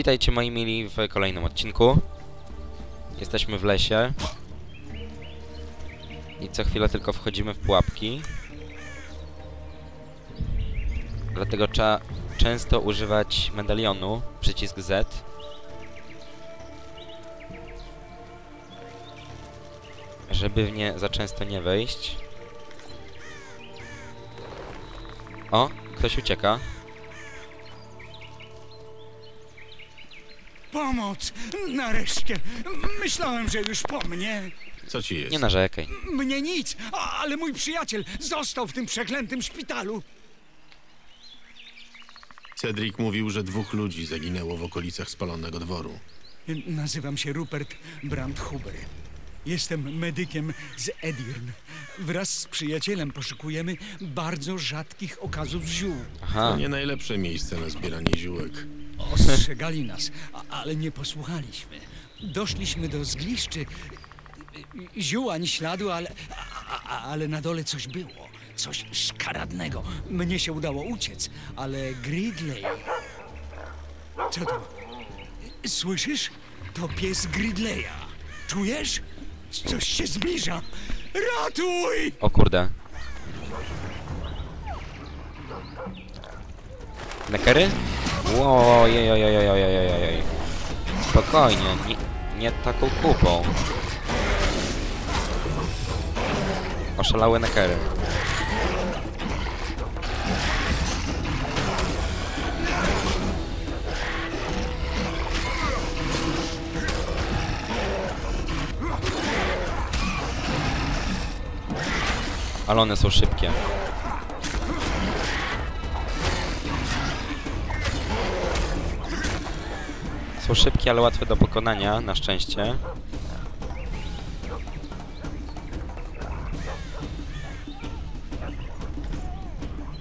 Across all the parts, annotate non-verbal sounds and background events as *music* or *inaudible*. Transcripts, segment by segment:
Witajcie moi mili w kolejnym odcinku. Jesteśmy w lesie. I co chwilę tylko wchodzimy w pułapki. Dlatego trzeba często używać medalionu, przycisk Z. Żeby w nie za często nie wejść. O, ktoś ucieka. Pomoc! Nareszcie! Myślałem, że już po mnie. Co ci jest? Nie narzekaj. Mnie nic, a, ale mój przyjaciel został w tym przeklętym szpitalu. Cedric mówił, że dwóch ludzi zaginęło w okolicach spalonego dworu. Nazywam się Rupert Brandhuber. Jestem medykiem z Edirn. Wraz z przyjacielem poszukujemy bardzo rzadkich okazów ziół. Aha, To nie najlepsze miejsce na zbieranie ziółek. Ostrzegali nas, ale nie posłuchaliśmy. Doszliśmy do zgliszczy. Ziół ani śladu, ale, ale na dole coś było. Coś szkaradnego. Mnie się udało uciec, ale Gridley... Co to? Słyszysz? To pies Gridleya. Czujesz? Coś się zbliża. Ratuj! o kurde. Nekery? Ło, jej, oj, oj, oj, oj, oj, oj, oj. Spokojnie, nie, taką kupą. Są szybkie. Są szybkie, ale łatwe do pokonania, na szczęście.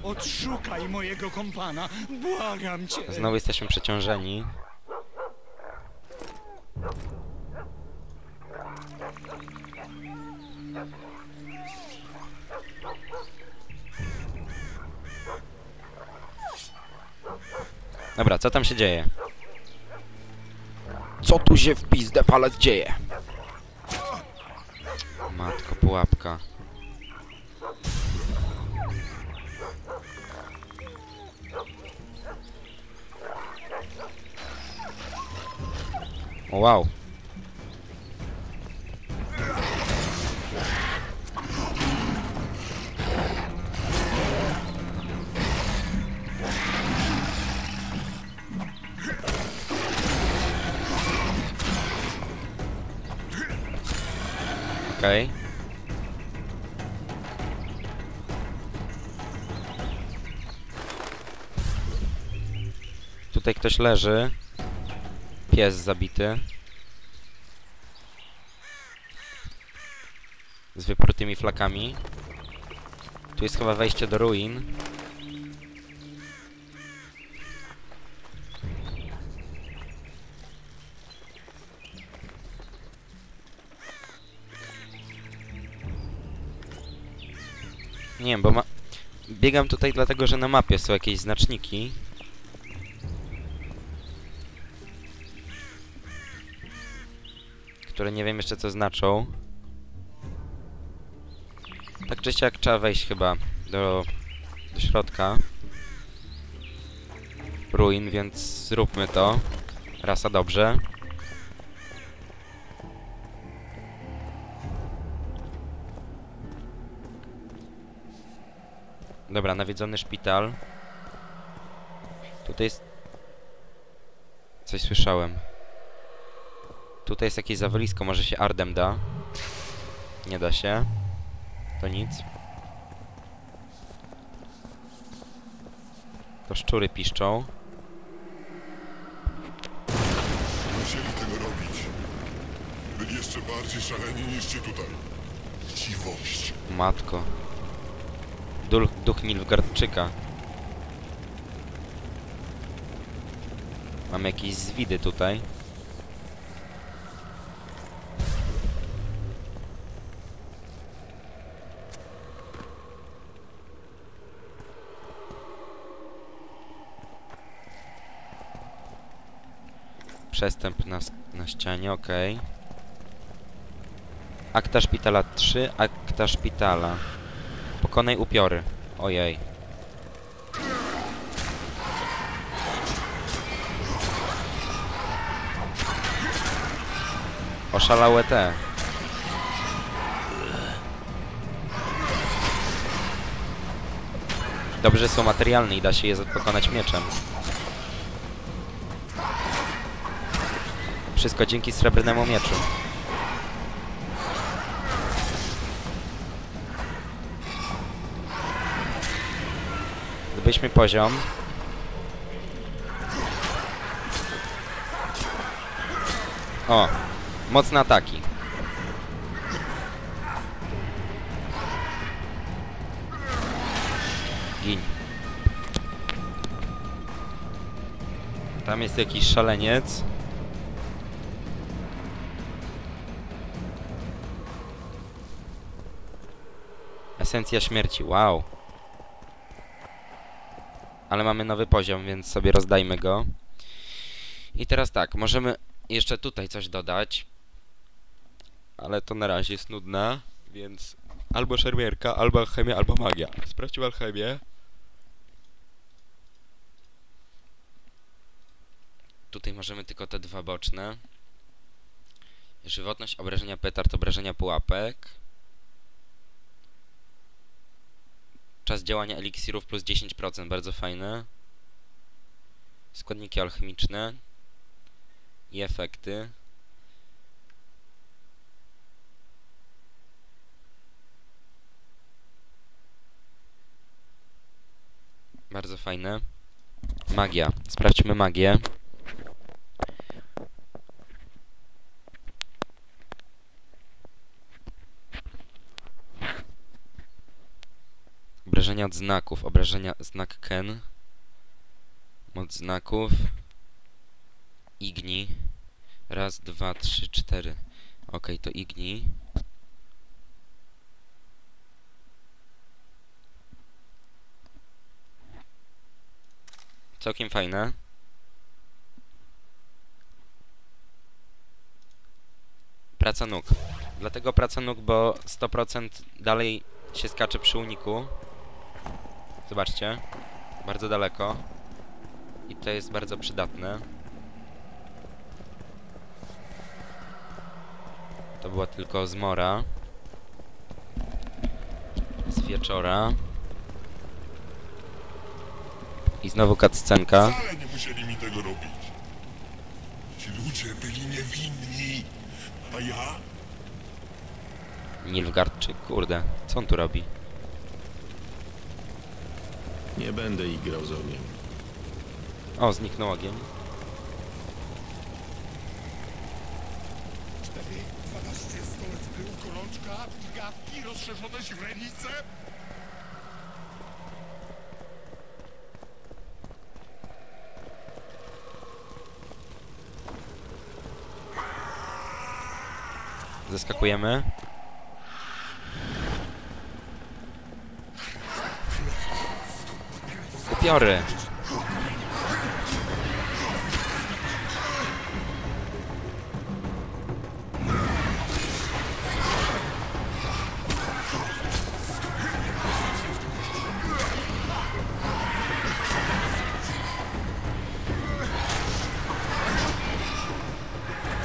Odszukaj mojego kompana. Błagam cię. Znowu jesteśmy przeciążeni. Dobra, co tam się dzieje? Co tu się w pizdę palec dzieje? Matko, pułapka. O, wow. Okej. Tutaj ktoś leży. Pies zabity. Z wyprutymi flakami. Tu jest chyba wejście do ruin. Nie wiem, bo ma... Biegam tutaj dlatego, że na mapie są jakieś znaczniki. które nie wiem jeszcze co znaczą. Tak czy siak trzeba wejść chyba do, do środka ruin, więc zróbmy to. Rasa dobrze. Dobra, nawiedzony szpital. Tutaj jest... Coś słyszałem. Tutaj jest jakieś zawalisko, może się Ardem da. Nie da się. To nic. To szczury piszczą. Musieli tego robić. Byli jeszcze bardziej szaleni niż ci tutaj. Chciwość. Matko. Duch, Nilfgaardczyka. Mam jakieś zwidy tutaj. Przestęp na, na ścianie, okej. Akta szpitala 3, akta szpitala. Pokonaj upiory. Ojej. Oszalałe te. Dobrze są materialne i da się je pokonać mieczem. Wszystko dzięki srebrnemu mieczu. Zdobyliśmy poziom. O, mocne ataki. Gin. Tam jest jakiś szaleniec. Esencja śmierci, wow. Ale mamy nowy poziom, więc sobie rozdajmy go. I teraz tak, możemy jeszcze tutaj coś dodać. Ale to na razie jest nudne, więc albo szermierka, albo alchemia, albo magia. Sprawdźmy alchemię. Tutaj możemy tylko te dwa boczne. Żywotność, obrażenia petard, obrażenia pułapek. Czas działania eliksirów plus 10%, bardzo fajne. Składniki alchemiczne. I efekty. Bardzo fajne. Magia. Sprawdźmy magię. Obrażenia od znaków. Obrażenia znak Ken. Moc znaków. Igni. Raz, dwa, trzy, cztery. Okej, to Igni. Całkiem fajne. Praca nóg. Dlatego praca nóg, bo 100% dalej się skacze przy uniku. Zobaczcie. Bardzo daleko. I to jest bardzo przydatne. To była tylko zmora. Z wieczora. I znowu cutscenka. Wcale nie musieli mi tego robić. Ci ludzie byli niewinni, a ja Nilfgaardczyk, kurde. Co on tu robi? Nie będę igrał z ogniem. O, zniknął ogień. 12 stolec był, gorączka, gawki, rozszerzone źrenice. Zeskakujemy. Upiory.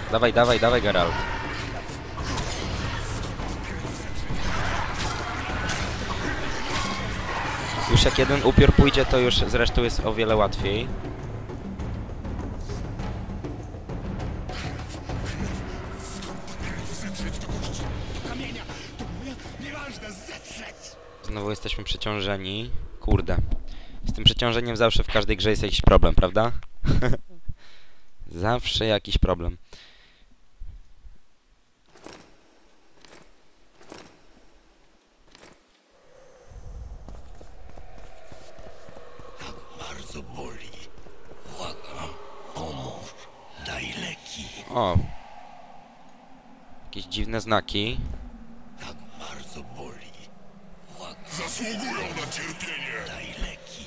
Dawaj, dawaj, dawaj, Geralt. Jak jeden upiór pójdzie, to już zresztą jest o wiele łatwiej. Znowu jesteśmy przeciążeni. Kurde. Z tym przeciążeniem zawsze w każdej grze jest jakiś problem, prawda? *laughs* zawsze jakiś problem. O. Jakieś dziwne znaki. Tak bardzo boli. Ładnie. Zasługują na cierpienie. Daj leki.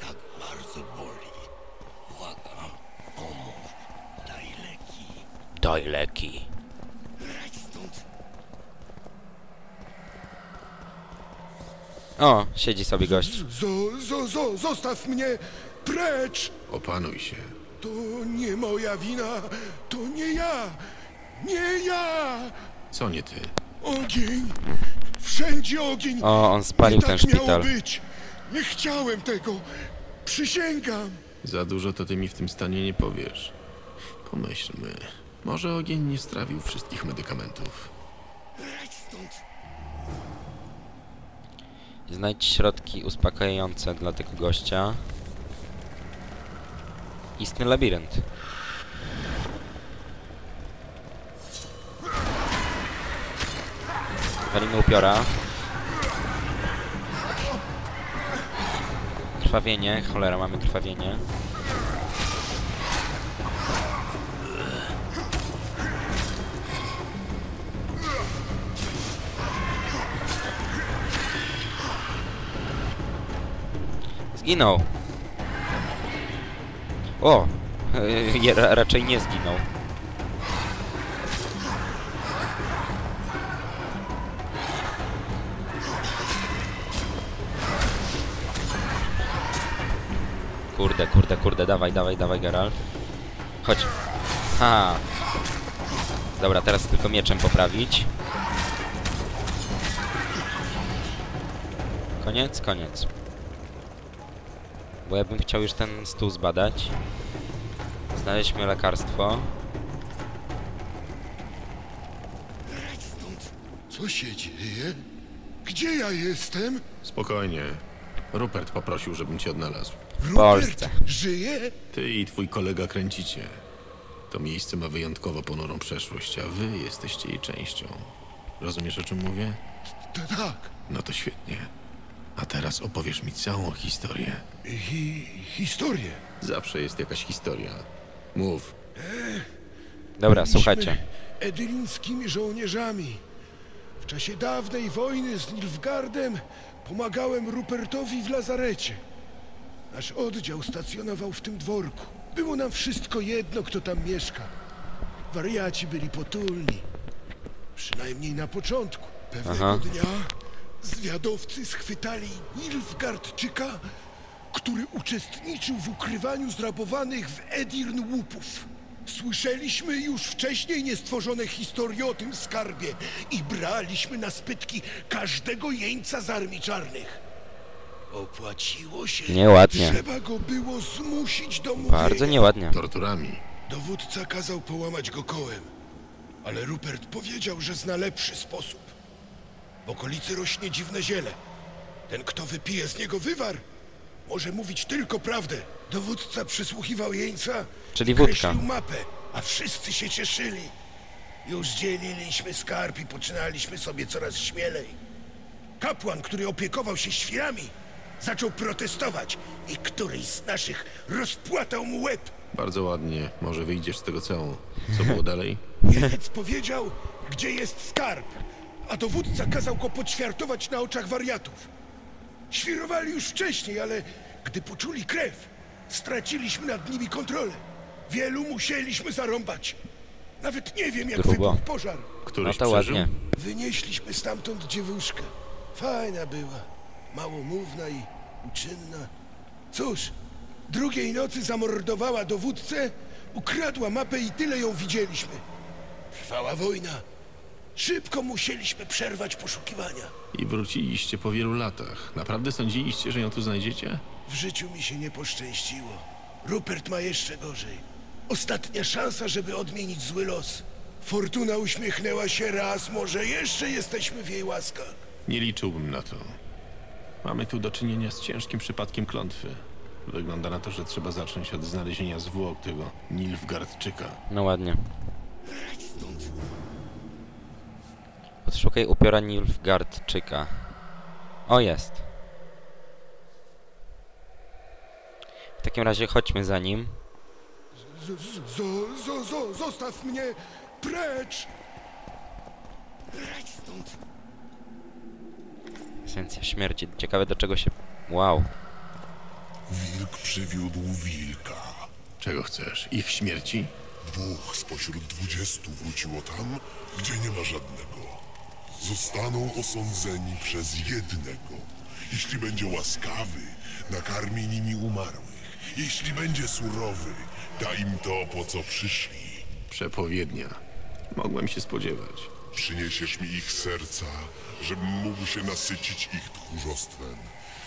Tak bardzo boli. Błagam, pomóż. Daj leki. Daj leki. O, siedzi sobie gość. Zo, zo, zo, zostaw mnie precz! Opanuj się. To nie moja wina, to nie ja, nie ja! Co nie ty? Ogień! Wszędzie ogień! O, on spalił nie tak ten szpital. miało być! Nie chciałem tego! Przysięgam! Za dużo to ty mi w tym stanie nie powiesz. Pomyślmy. Może ogień nie strawił wszystkich medykamentów. Znajdź środki uspokajające dla tego gościa. Istny labirynt. Walimy upiora. Krwawienie, cholera, mamy krwawienie. Zginął. O! ra- raczej nie zginął. Kurde, kurde, kurde, dawaj, dawaj, dawaj, Geralt. Chodź. Ha. Dobra, teraz tylko mieczem poprawić. Koniec, koniec. Bo ja bym chciał już ten stół zbadać. Znaleźliśmy lekarstwo. Co się dzieje? Gdzie ja jestem? Spokojnie. Rupert poprosił, żebym cię odnalazł. Rupert Polsce. żyje? Ty i twój kolega kręcicie. To miejsce ma wyjątkowo ponurą przeszłość, a wy jesteście jej częścią. Rozumiesz, o czym mówię? Tak. No to świetnie. A teraz opowiesz mi całą historię. Hi historię. Zawsze jest jakaś historia. Mów. Dobra, słuchajcie. Edylińskimi żołnierzami. W czasie dawnej wojny z Nilfgardem pomagałem Rupertowi w lazarecie. Nasz oddział stacjonował w tym dworku. Było nam wszystko jedno, kto tam mieszka. Wariaci byli potulni. Przynajmniej na początku. Pewnego Aha. dnia zwiadowcy schwytali Nilfgardczyka, który uczestniczył w ukrywaniu zrabowanych w Edirn łupów. Słyszeliśmy już wcześniej niestworzone historie o tym skarbie i braliśmy na spytki każdego jeńca z armii czarnych. Opłaciło się. Nieładnie. Trzeba go było zmusić do mówienia. Bardzo nieładnie. Torturami. Dowódca kazał połamać go kołem, ale Rupert powiedział, że zna lepszy sposób. W okolicy rośnie dziwne ziele. Ten, kto wypije z niego wywar, może mówić tylko prawdę. Dowódca przysłuchiwał jeńca Czyli i wódka. kreślił mapę, a wszyscy się cieszyli. Już dzieliliśmy skarb i poczynaliśmy sobie coraz śmielej. Kapłan, który opiekował się świrami, zaczął protestować i któryś z naszych rozpłatał mu łeb. Bardzo ładnie. Może wyjdziesz z tego całą. Co było dalej? Jeniec powiedział, gdzie jest skarb, a dowódca kazał go poćwiartować na oczach wariatów. Świrowali już wcześniej, ale gdy poczuli krew, straciliśmy nad nimi kontrolę. Wielu musieliśmy zarąbać. Nawet nie wiem, jak Grubo. wybuchł pożar. No Któryś to przeżył? ładnie. Wynieśliśmy stamtąd dziewuszkę. Fajna była, małomówna i uczynna. Cóż, drugiej nocy zamordowała dowódcę, ukradła mapę i tyle ją widzieliśmy. Trwała wojna. Szybko musieliśmy przerwać poszukiwania. I wróciliście po wielu latach. Naprawdę sądziliście, że ją tu znajdziecie? W życiu mi się nie poszczęściło. Rupert ma jeszcze gorzej. Ostatnia szansa, żeby odmienić zły los. Fortuna uśmiechnęła się raz, może jeszcze jesteśmy w jej łaskach. Nie liczyłbym na to. Mamy tu do czynienia z ciężkim przypadkiem klątwy. Wygląda na to, że trzeba zacząć od znalezienia zwłok tego Nilfgardczyka. No ładnie. Odszukaj upiora Nilfgaardczyka. O, jest. W takim razie chodźmy za nim. Zostaw mnie precz! Esencja śmierci. Ciekawe do czego się... Wow. Wilk przywiódł wilka. Czego chcesz? Ich śmierci? Dwóch spośród dwudziestu wróciło tam, gdzie nie ma żadnego. Zostaną osądzeni przez jednego. Jeśli będzie łaskawy, nakarmi nimi umarłych. Jeśli będzie surowy, da im to, po co przyszli. Przepowiednia. Mogłem się spodziewać. Przyniesiesz mi ich serca, żebym mógł się nasycić ich tchórzostwem.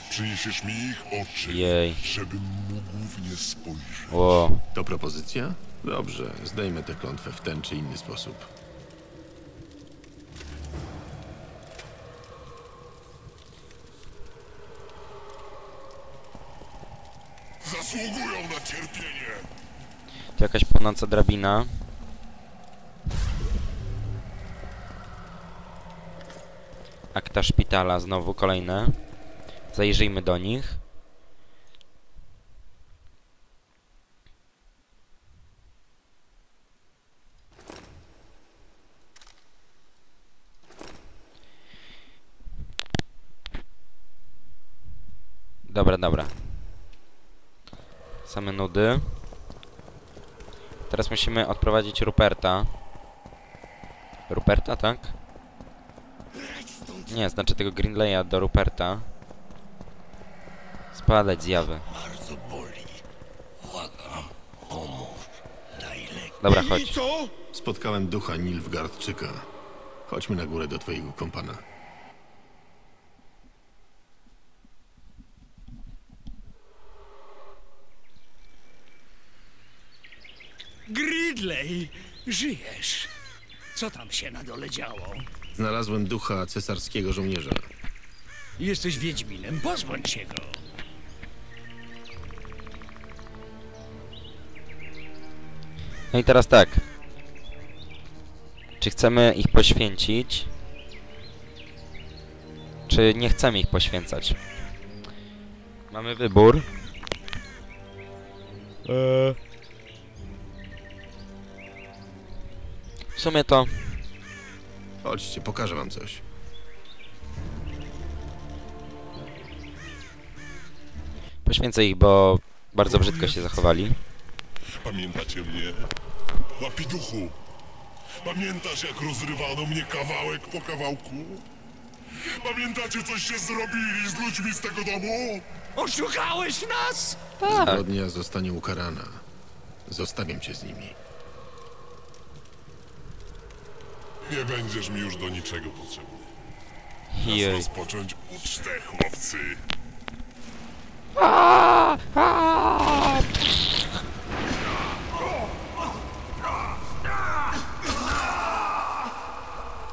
Przyniesiesz mi ich oczy, Jej. żebym mógł w nie spojrzeć. Ło. To propozycja? Dobrze, zdejmę tę klątwę w ten czy inny sposób. Zasługują na cierpienie! Tu jakaś płonąca drabina. Akta szpitala, znowu kolejne. Zajrzyjmy do nich. Dobra, dobra. Same nudy. Teraz musimy odprowadzić Ruperta. Ruperta, tak? Nie, znaczy tego Greenleya do Ruperta. Spadać zjawy. Dobra, chodź. Spotkałem ducha Nilfgaardczyka. Chodźmy na górę do twojego kompana. Gridley, żyjesz. Co tam się na dole działo? Znalazłem ducha cesarskiego żołnierza. Jesteś Wiedźminem, pozbądź się go. No i teraz tak. Czy chcemy ich poświęcić? Czy nie chcemy ich poświęcać? Mamy wybór. Eee. W sumie to Chodźcie, pokażę wam coś. poświęcę ich, bo bardzo brzydko się zachowali. Pamiętacie mnie? Łapiduchu! Pamiętasz, jak rozrywano mnie kawałek po kawałku? Pamiętacie, coście zrobili z ludźmi z tego domu? Oszukałeś nas? Zbrodnia zostanie ukarana. Zostawiam cię z nimi. Nie będziesz mi już do niczego potrzebny. Czas Jej. rozpocząć ucztę, chłopcy.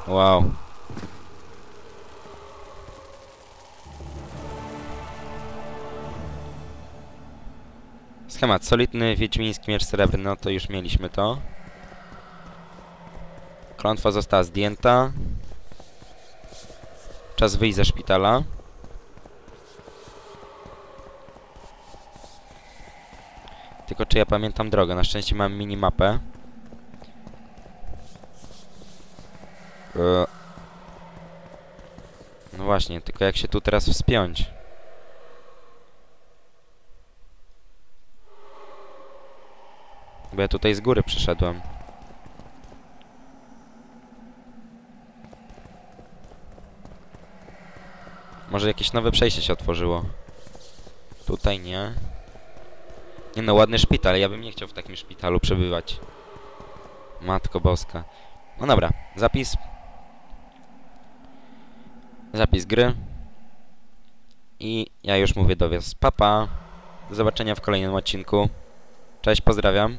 Wow. Schemat. Solidny wiedźmiński miecz srebrny. No to już mieliśmy to. Klątwa została zdjęta. Czas wyjść ze szpitala. Tylko czy ja pamiętam drogę? Na szczęście mam minimapę. Eee. No właśnie, tylko jak się tu teraz wspiąć? Bo ja tutaj z góry przyszedłem. Może jakieś nowe przejście się otworzyło. Tutaj nie. Nie no, ładny szpital. Ja bym nie chciał w takim szpitalu przebywać. Matko boska. No dobra, zapis. Zapis gry. I ja już mówię do was. Papa. Do zobaczenia w kolejnym odcinku. Cześć, pozdrawiam.